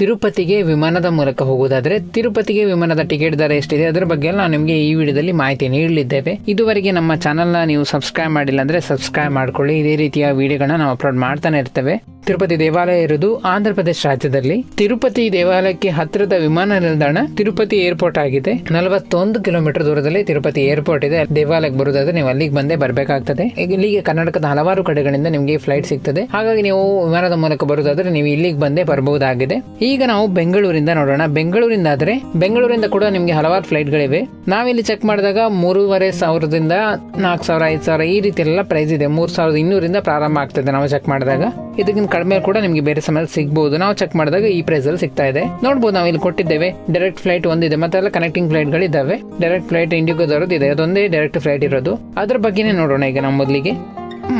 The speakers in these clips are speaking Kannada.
ತಿರುಪತಿಗೆ ವಿಮಾನದ ಮೂಲಕ ಹೋಗುವುದಾದ್ರೆ ತಿರುಪತಿಗೆ ವಿಮಾನದ ಟಿಕೆಟ್ ದರ ಎಷ್ಟಿದೆ ಅದರ ಬಗ್ಗೆ ನಾವು ನಿಮಗೆ ಈ ವಿಡಿಯೋದಲ್ಲಿ ಮಾಹಿತಿ ನೀಡಲಿದ್ದೇವೆ. ಇದುವರೆಗೆ ನಮ್ಮ ಚಾನಲ್ನ ನೀವು ಸಬ್ಸ್ಕ್ರೈಬ್ ಮಾಡಿಲ್ಲ ಅಂದ್ರೆ ಸಬ್ಸ್ಕ್ರೈಬ್ ಮಾಡ್ಕೊಳ್ಳಿ. ಇದೇ ರೀತಿಯ ವಿಡಿಯೋಗಳನ್ನ ನಾವು ಅಪ್ಲೋಡ್ ಮಾಡ್ತಾನೆ ಇರ್ತೇವೆ. ತಿರುಪತಿ ದೇವಾಲಯ ಇರುವುದು ಆಂಧ್ರ ಪ್ರದೇಶ ರಾಜ್ಯದಲ್ಲಿ. ತಿರುಪತಿ ದೇವಾಲಯಕ್ಕೆ ಹತ್ತಿರದ ವಿಮಾನ ನಿಲ್ದಾಣ ತಿರುಪತಿ ಏರ್ಪೋರ್ಟ್ ಆಗಿದೆ. ನಲವತ್ತೊಂದು ಕಿಲೋಮೀಟರ್ ದೂರದಲ್ಲಿ ತಿರುಪತಿ ಏರ್ಪೋರ್ಟ್ ಇದೆ. ದೇವಾಲಯಕ್ಕೆ ಬರುವುದಾದ್ರೆ ನೀವು ಅಲ್ಲಿಗೆ ಬಂದೇ ಬರಬೇಕಾಗ್ತದೆ. ಇಲ್ಲಿಗೆ ಕರ್ನಾಟಕದ ಹಲವಾರು ಕಡೆಗಳಿಂದ ನಿಮಗೆ ಫ್ಲೈಟ್ ಸಿಗ್ತದೆ. ಹಾಗಾಗಿ ನೀವು ವಿಮಾನದ ಮೂಲಕ ಬರುವುದಾದ್ರೆ ನೀವು ಇಲ್ಲಿಗೆ ಬಂದೇ ಬರಬಹುದಾಗಿದೆ ಈಗ ನಾವು ಬೆಂಗಳೂರಿಂದ ನೋಡೋಣ. ಬೆಂಗಳೂರಿಂದ ಆದ್ರೆ ಬೆಂಗಳೂರಿಂದ ಕೂಡ ನಿಮಗೆ ಹಲವಾರು ಫ್ಲೈಟ್ಗಳಿವೆ ನಾವಿಲ್ಲಿ ಚೆಕ್ ಮಾಡಿದಾಗ ಮೂರುವರೆ ಸಾವಿರದಿಂದ ನಾಲ್ಕು ಸಾವಿರ, ಐದು ಸಾವಿರ ಈ ರೀತಿ ಎಲ್ಲ ಪ್ರೈಸ್ ಇದೆ. ಮೂರು ಸಾವಿರದ ಇನ್ನೂರಿಂದ ಪ್ರಾರಂಭ ಆಗ್ತದೆ ನಾವು ಚೆಕ್ ಮಾಡಿದಾಗ. ಇದಕ್ಕಿಂತ ಕಡಿಮೆ ಕೂಡ ನಿಮಗೆ ಬೇರೆ ಸಮಯ ಸಿಗಬಹುದು ನಾವು ಚೆಕ್ ಮಾಡಿದಾಗ ಈ ಪ್ರೈಸ್ ಅಲ್ಲಿ ಸಿಗ್ತಾ ಇದೆ. ನೋಡಬಹುದು ನಾವು ಇಲ್ಲಿ ಕೊಟ್ಟಿದ್ದೇವೆ. ಡೈರೆಕ್ಟ್ ಫ್ಲೈಟ್ ಒಂದಿದೆ. ಮತ್ತೆ ಕನೆಕ್ಟಿಂಗ್ ಫ್ಲೈಟ್ ಗಳಿದ್ದಾವೆ ಡೈರೆಕ್ಟ್ ಫ್ಲೈಟ್ ಇಂಡಿಗೋದವ್ರದ್ದು ಇದೆ. ಅದೊಂದೇ ಡೈರೆಕ್ಟ್ ಫ್ಲೈಟ್ ಇರೋದು. ಅದ್ರ ಬಗ್ಗೆನೇ ನೋಡೋಣ ಈಗ ನಾವು ಮೊದಲಿಗೆ.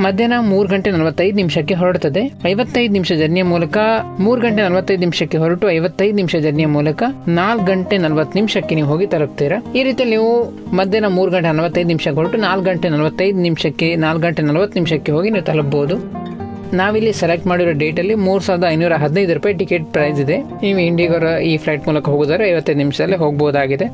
ಮಧ್ಯಾಹ್ನ ಮೂರು ಗಂಟೆ ನಲವತ್ತೈದು ನಿಮಿಷಕ್ಕೆ ಹೊರಡುತ್ತದೆ ಐವತ್ತೈದು ನಿಮಿಷ ಜರ್ನಿಯ ಮೂಲಕ ಮೂರು ಗಂಟೆ ನಲವತ್ತೈದು ನಿಮಿಷಕ್ಕೆ ಹೊರಟು ಐವತ್ತೈದು ನಿಮಿಷ ಜರ್ನಿಯ ಮೂಲಕ ನಾಲ್ಕು ಗಂಟೆ ನಲವತ್ತು ನಿಮಿಷಕ್ಕೆ ನೀವು ಹೋಗಿ ತಲುಪ್ತೀರಾ? ಈ ರೀತಿ ನೀವು ಮಧ್ಯಾಹ್ನ ಮೂರು ಗಂಟೆ ನಲವತ್ತೈದು ನಿಮಿಷಕ್ಕೆ ಹೊರಟು ನಾಲ್ಕು ಗಂಟೆ ನಲವತ್ತೈದು ನಿಮಿಷಕ್ಕೆ ನಾಲ್ಕು ಗಂಟೆ ನಲವತ್ತು ನಿಮಿಷಕ್ಕೆ ಹೋಗಿ ನೀವು ತಲುಪಬಹುದು ನಾವಿಲ್ಲಿ ಸೆಲೆಕ್ಟ್ ಮಾಡಿರೋ ಡೇಟಲ್ಲಿ ಮೂರು ಸಾವಿರದ ಐನೂರ ಹದಿನೈದು ರೂಪಾಯಿ ಟಿಕೆಟ್ ಪ್ರೈಸ್ ಇದೆ. ನೀವು ಇಂಡಿಗೋರ ಈ ಫ್ಲೈಟ್ ಮೂಲಕ ಹೋಗೋದಾದ್ರೆ ಐವತ್ತೈದು ನಿಮಿಷದಲ್ಲಿ ಹೋಗ್ಬೋದಾಗಿದೆ.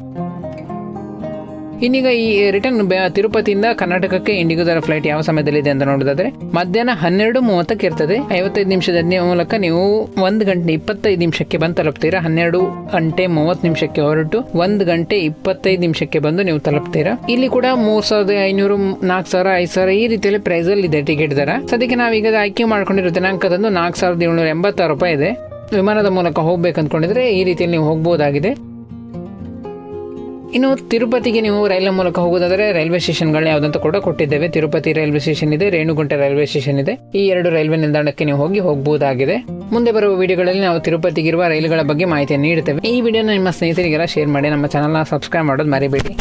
ಇನ್ನೀಗ ಈ ರಿಟರ್ನ್ ತಿರುಪತಿಯಿಂದ ಕರ್ನಾಟಕಕ್ಕೆ ಇಂಡಿಗೋದರ ಫ್ಲೈಟ್ ಯಾವ ಸಮಯದಲ್ಲಿದೆ ಅಂತ ನೋಡೋದಾದ್ರೆ ಮಧ್ಯಾಹ್ನ ಹನ್ನೆರಡು ಮೂವತ್ತಕ್ಕೆ ಇರ್ತದೆ. ಐವತ್ತೈದು ನಿಮಿಷದ ಮೂಲಕ ನೀವು ಒಂದು ಗಂಟೆ ಇಪ್ಪತ್ತೈದು ನಿಮಿಷಕ್ಕೆ ಬಂದು ತಲುಪ್ತೀರಾ? ಹನ್ನೆರಡು ಗಂಟೆ ಮೂವತ್ತು ನಿಮಿಷಕ್ಕೆ ಹೊರಟು ಒಂದು ಗಂಟೆ ಇಪ್ಪತ್ತೈದು ನಿಮಿಷಕ್ಕೆ ಬಂದು ನೀವು ತಲುಪ್ತೀರಾ? ಇಲ್ಲಿ ಕೂಡ ಮೂರ್ ಸಾವಿರದ ಐನೂರು, ನಾಲ್ಕು ಸಾವಿರ, ಐದು ಸಾವಿರ ಈ ರೀತಿಯಲ್ಲಿ ಪ್ರೈಸ್ ಅಲ್ಲಿ ಇದೆ ಟಿಕೆಟ್ ದರ. ಸದ್ಯಕ್ಕೆ ನಾವೀಗ ಆಯ್ಕೆ ಮಾಡ್ಕೊಂಡಿರೋ ದಿನಾಂಕದಂದು ನಾಲ್ಕು ಸಾವಿರದ ಏಳ್ನೂರ ಎಂಬತ್ತಾರು ರೂಪಾಯಿ ಇದೆ. ವಿಮಾನದ ಮೂಲಕ ಹೋಗ್ಬೇಕು ಅಂದ್ಕೊಂಡಿದ್ರೆ ಈ ರೀತಿಯಲ್ಲಿ ನೀವು ಹೋಗ್ಬೋದಾಗಿದೆ. ಇನ್ನು ತಿರುಪತಿಗೆ ನೀವು ರೈಲ್ ಮೂಲಕ ಹೋಗೋದಾದ್ರೆ ರೈಲ್ವೆ ಸ್ಟೇಷನ್ಗಳು ಯಾವ್ದಂತ ಕೂಡ ಕೊಟ್ಟಿದ್ದೇವೆ. ತಿರುಪತಿ ರೈಲ್ವೆ ಸ್ಟೇಷನ್ ಇದೆ, ರೇಣುಗುಂಟೆ ರೈಲ್ವೆ ಸ್ಟೇಷನ್ ಇದೆ. ಈ ಎರಡು ರೈಲ್ವೆ ನಿಲ್ದಾಣಕ್ಕೆ ನೀವು ಹೋಗಿ ಹೋಗಬಹುದಾಗಿದೆ ಮುಂದೆ ಬರುವ ವಿಡಿಯೋಗಳಲ್ಲಿ ನಾವು ತಿರುಪತಿಗಿರುವ ರೈಲುಗಳ ಬಗ್ಗೆ ಮಾಹಿತಿಯನ್ನು ನೀಡುತ್ತೇವೆ. ಈ ವಿಡಿಯೋನ ನಿಮ್ಮ ಸ್ನೇಹಿತರಿಗೆಲ್ಲ ಶೇರ್ ಮಾಡಿ, ನಮ್ಮ ಚಾನಲ್ನ ಸಬ್ಸ್ಕ್ರೈಬ್ ಮಾಡೋದು ಮರಿಬೇಡಿ.